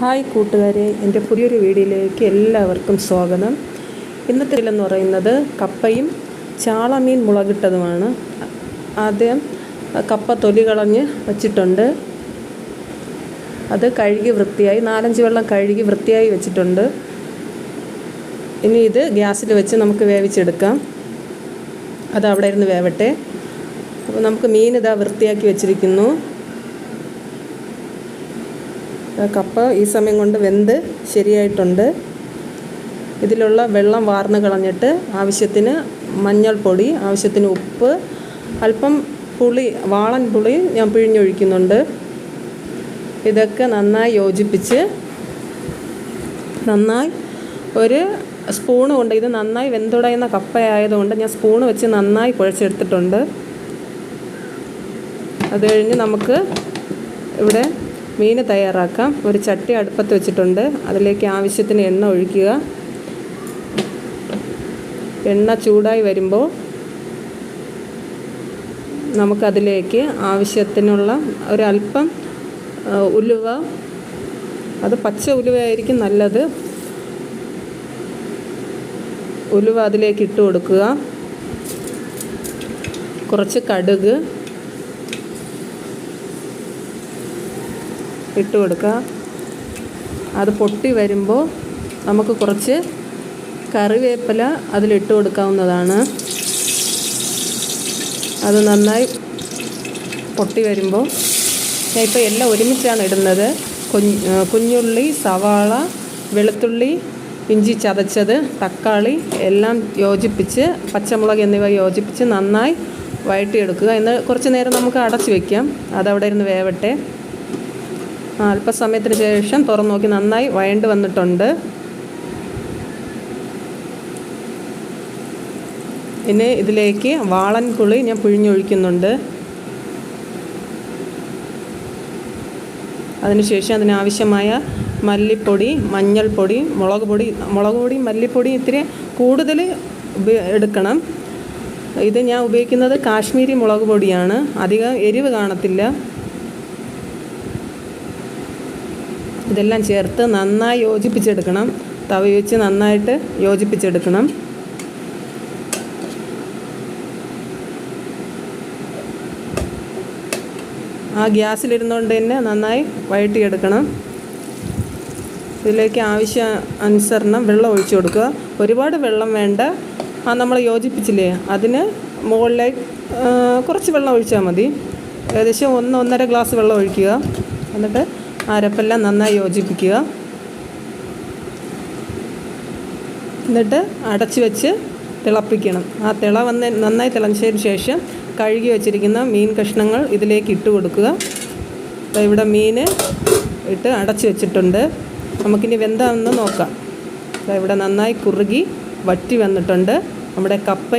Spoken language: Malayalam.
ഹായ് കൂട്ടുകാരെ എന്റെ പുതിയൊരു വീഡിയോയിലേക്ക് എല്ലാവർക്കും സ്വാഗതം. ഇന്നത്തെ എന്ന് പറയുന്നത് കപ്പയും ചാളമീൻ മുളകിട്ടതുമാണ്. ആദ്യം കപ്പ തൊലി കളഞ്ഞ് വച്ചിട്ടുണ്ട്. അത് കഴുകി വൃത്തിയായി നാലഞ്ച് വെള്ളം കഴുകി വൃത്തിയായി വെച്ചിട്ടുണ്ട്. ഇനി ഇത് ഗ്യാസിൽ വെച്ച് നമുക്ക് വേവിച്ചെടുക്കാം. അത് അവിടെ ഇരുന്ന് വേവട്ടെ. അപ്പോൾ നമുക്ക് മീൻ ഇതാ വൃത്തിയാക്കി വെച്ചിരിക്കുന്നു. കപ്പ ഈ സമയം കൊണ്ട് വെന്ത് ശരിയായിട്ടുണ്ട്. ഇതിലുള്ള വെള്ളം വാർന്ന് കളഞ്ഞിട്ട് ആവശ്യത്തിന് മഞ്ഞൾപ്പൊടി ആവശ്യത്തിന് ഉപ്പ് അല്പം പുളി വാളൻ പുളി ഞാൻ പിഴിഞ്ഞൊഴിക്കുന്നുണ്ട്. ഇതൊക്കെ നന്നായി യോജിപ്പിച്ച് നന്നായി ഒരു സ്പൂണ് കൊണ്ട് ഇത് നന്നായി വെന്തുടയുന്ന കപ്പയായതുകൊണ്ട് ഞാൻ സ്പൂണ് വെച്ച് നന്നായി കുഴച്ചെടുത്തിട്ടുണ്ട്. അത് കഴിഞ്ഞ് നമുക്ക് ഇവിടെ മീൻ തയ്യാറാക്കാം. ഒരു ചട്ടി അടുപ്പത്ത് വെച്ചിട്ടുണ്ട്. അതിലേക്ക് ആവശ്യത്തിന് എണ്ണ ഒഴിക്കുക. എണ്ണ ചൂടായി വരുമ്പോൾ നമുക്കതിലേക്ക് ആവശ്യത്തിനുള്ള ഒരല്പം ഉലുവ. അത് പച്ച ഉലുവയായിരിക്കും നല്ലത്. ഉലുവ അതിലേക്ക് ഇട്ട് കൊടുക്കുക. കുറച്ച് കടുക്. ഇട്ട് കൊടുക്കുക. അത് പൊട്ടി വരുമ്പോൾ നമുക്ക് കുറച്ച് കറിവേപ്പില അതിലിട്ട് കൊടുക്കാവുന്നതാണ്. അത് നന്നായി പൊട്ടി വരുമ്പോൾ ഞാൻ ഇപ്പോൾ എല്ലാം ഒരുമിച്ചാണ് ഇടുന്നത്. കുഞ്ഞ് കുഞ്ഞുള്ളി സവാള വെളുത്തുള്ളി ഇഞ്ചി ചതച്ചത് തക്കാളി എല്ലാം യോജിപ്പിച്ച് പച്ചമുളക് എന്നിവ യോജിപ്പിച്ച് നന്നായി വഴറ്റിയെടുക്കുക. എന്ന് കുറച്ച് നേരം നമുക്ക് അടച്ചു വയ്ക്കാം അതവിടെ ഇരുന്ന് വേവട്ടെ. അല്പസമയത്തിന് ശേഷം തുറന്നു നോക്കി നന്നായി വഴണ്ട് വന്നിട്ടുണ്ട്. ഇനി ഇതിലേക്ക് വാളൻ കുളി ഞാൻ പിഴിഞ്ഞൊഴിക്കുന്നുണ്ട്. അതിനുശേഷം അതിനാവശ്യമായ മല്ലിപ്പൊടി മഞ്ഞൾപ്പൊടി മുളക് പൊടി മുളക് പൊടി മല്ലിപ്പൊടി ഇത്തിരി കൂടുതൽ എടുക്കണം. ഇത് ഞാൻ ഉപയോഗിക്കുന്നത് കാശ്മീരി മുളക് പൊടിയാണ്. അധികം എരിവ് കാണത്തില്ല. ഇതെല്ലാം ചേർത്ത് നന്നായി യോജിപ്പിച്ചെടുക്കണം. തവ വെച്ച് നന്നായിട്ട് യോജിപ്പിച്ചെടുക്കണം. ആ ഗ്യാസിലിരുന്നുകൊണ്ട് തന്നെ നന്നായി വഴട്ടിയെടുക്കണം ഇതിലേക്ക് ആവശ്യ അനുസരണം വെള്ളം ഒഴിച്ചു കൊടുക്കുക. ഒരുപാട് വെള്ളം വേണ്ട. ആ നമ്മൾ യോജിപ്പിച്ചില്ലേ? അതിന് മുകളിലേക്ക് കുറച്ച് വെള്ളം ഒഴിച്ചാൽ മതി. ഏകദേശം ഒന്ന് ഒന്നര ഗ്ലാസ് വെള്ളം ഒഴിക്കുക. എന്നിട്ട് അരപ്പെല്ലാം നന്നായി യോജിപ്പിക്കുക. എന്നിട്ട് അടച്ച് വെച്ച് തിളപ്പിക്കണം. ആ തിള വന്ന് നന്നായി തിളച്ചതിന് ശേഷം കഴുകി വെച്ചിരിക്കുന്ന മീൻ കഷ്ണങ്ങൾ ഇതിലേക്ക് ഇട്ട് കൊടുക്കുക. അപ്പോൾ ഇവിടെ മീൻ ഇട്ട് അടച്ച് വെച്ചിട്ടുണ്ട്. നമുക്കിനി വെന്താണെന്ന് നോക്കാം. അപ്പോൾ ഇവിടെ നന്നായി കുറുകി വറ്റി വന്നിട്ടുണ്ട്. നമ്മുടെ കപ്പ